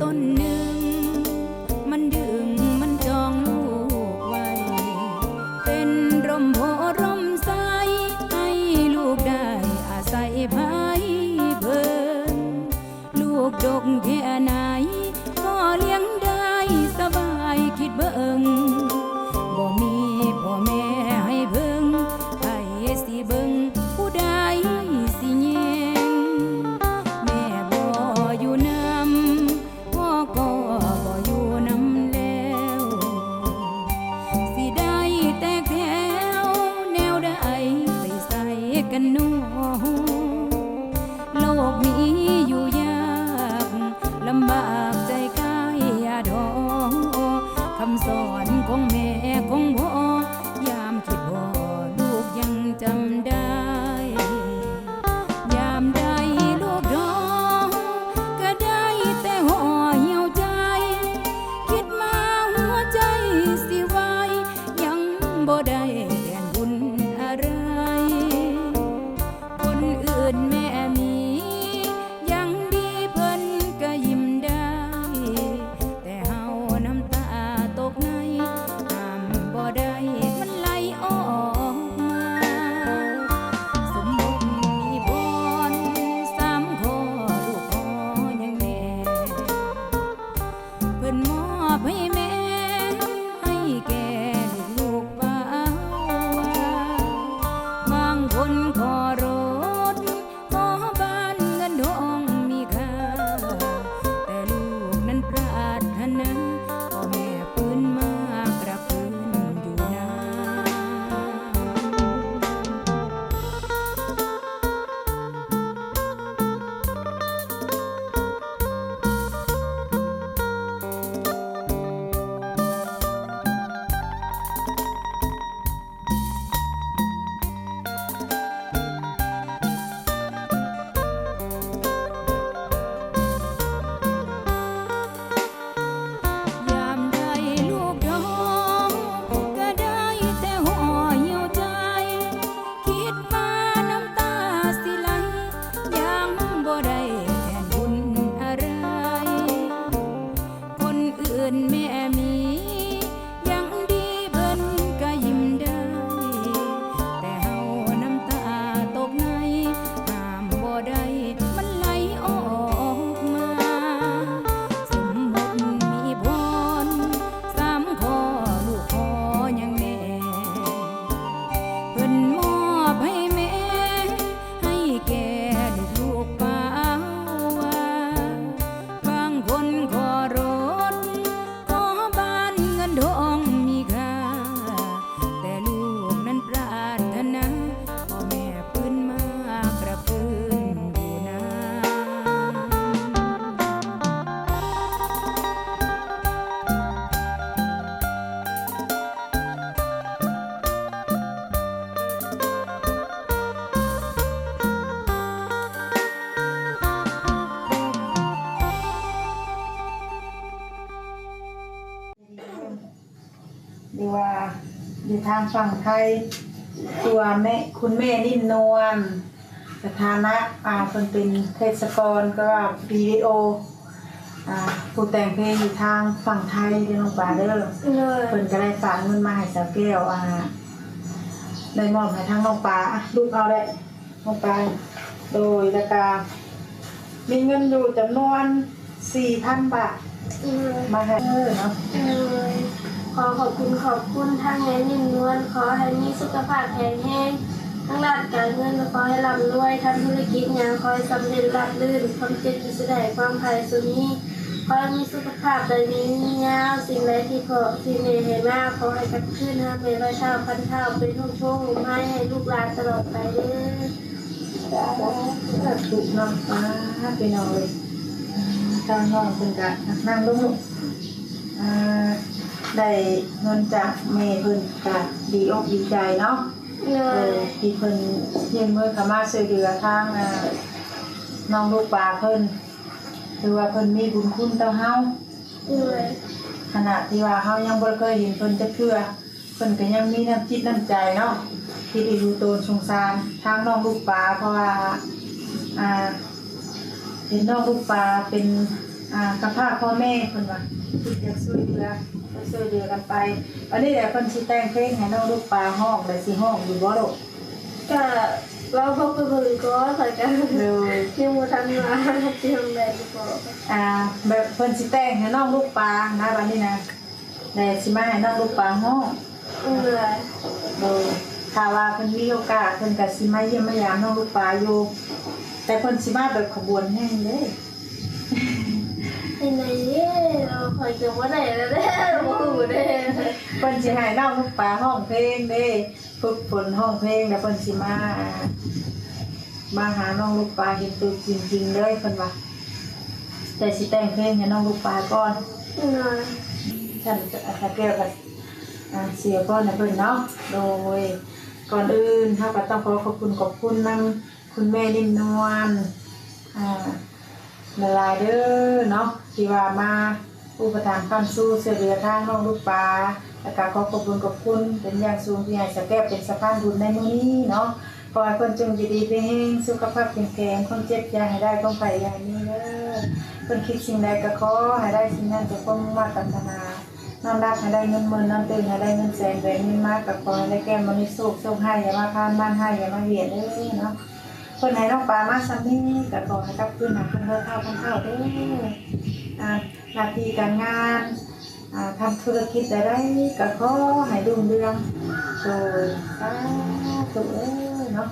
perdón. คิดว่า ทางฝั่งไทยตัวแม่คุณแม่นิ่มนวลสถานะอ่าเพิ่นเป็นเทศกรก็ว่าวิดีโออ่าผู้แต่งเพลงอยู่ทางฝั่งไทยเด้อน้องปลาเด้อเลยเพิ่นก็ได้ฝากเงินมาให้สาวแก้วอ่าได้มอบให้ทางน้องปลาอะลูกเอาได้น้องปลาโดยแล้วก็มีเงินอยู่จำนวน4,000บาทเลยมาให้เออเนาะเลย ขอขอบคุณขอบคุณทางแม่นิ่มนวลขอให้มีสุขภาพแข็งแรงทั้งด้านการเงินขอให้ร่ำรวยทำธุรกิจงานขอให้สำเร็จราบรื่นความเจ็บที่แสดงความภัยสุนี้ขอให้มีสุขภาพใดมียาวสิ่งใดที่ขอที่เมย์ให้มากขอให้กับขึ้นนะเมย์ร้อยเท่าพันเท่าเป็นทุ่งช่วงให้ให้ลูกหลานตลอดไปเด้อถูกน้องฟ้าไปนอนเลยทางน้องเพิ่นก็นั่งลงลูกอ่า ได้เงินจากแม่เพิ่นก็ดีอกดีใจเนาะเลเอยอที่เพิ่นเยื่นมือเขามาช่วยเหลือทางอ่าน้องลูกปลาเพิ่นคือว่าเพิ่นมีบุญคุณต่อเฮา เลยขณะที่ว่าเฮายังบ่เคยเห็นเพิ่นจักเทื่อเพิ่นก็ยังมีน้ำจิตน้ำใจเนาะที่ได้ดูโตนสงสารทางน้องลูกปลาเพราะว่าอ่าเห็นน้องลูกปลาเป็นอ่ากระพร้าพ่อแม่เพิ่นว่าคิดอยากช่วยเหลือ ช่วยเหลือกันไป วันนี้แหละเพิ่นสิแต่งเพลงให้น้องลูกปลาห้องและสิห้องอยู่บ่ลูกก็เราพบกับเพื่อนก็ใส่กันเลยยังมูทันมาเตรียมแบบดีกว่าอ่าแบบเพิ่นสิแต่งให้น้องลูกปลานะบัดนี้นะแต่สิมาให้น้องลูกปลาห้องเหนื่อยโดยถ้าว่าเพิ่นมีโอกาสเพิ่นก็สิมาเยี่ยมมายามน้องลูกปลาอยู่แต่เพิ่นสิมาแบบขบวนแห้งเด้ในไหนเนี่ย คอยจะว่าไหนแล้วเนี่ยโอ้โหเนี่ยเพิ่นสิให้น้องลูกปลาห้องเพลงเด้ฝึกฝนห้องเพลงแล้วเพิ่นสิมามาหาน้องลูกปลาเห็นตัวจริงๆเลยเพิ่นว่าแต่สิแต่งเพลงให้น้องลูกปลาก่อนหน่อยท่านอาแก้วกับเสียก่อนนะเพิ่นเนาะโดยก่อนอื่นเฮาก็ต้องขอขอบคุณขอบคุณนำคุณแม่นิ่มนวลอ่าละลายเด้อเนาะที่ว่ามา อุปทานคำสู้เสือเรือทางน้องลูกปลาแล้วก็ขอขอบคุณขอบคุณเป็นอย่างสูงที่ให้สแก้วเป็นสะพานบุญในมื้อนี้เนาะขอให้คนจงอยู่ดีเป็นแห้งสุขภาพแข็งแรงคนเจ็บยาให้ได้ต้องไปอย่างนี้เด้อเพิ่นคิดสิ่งใดก็ขอให้ได้สิ่งนั้นจะต้องมาตรฐานนอนรับให้ได้เงินหมื่นนอนตื่นให้ได้เงินแสนแหวนเงินมากกับขอให้ได้แก้มมันสุขสุขให้อย่ามาพานบ้านให้อย่ามาเบียดเด้อเนาะคนไหนน้องปลามาซ้ำนี่ก็ขอให้กลับคืนหาคนเท่าเท่าคนเท่าเด้อ หน้าที่การงานทำธุรกิจอะไรก็ขอให้รุ่งเรืองโดยสาธุเอ้ยเนาะ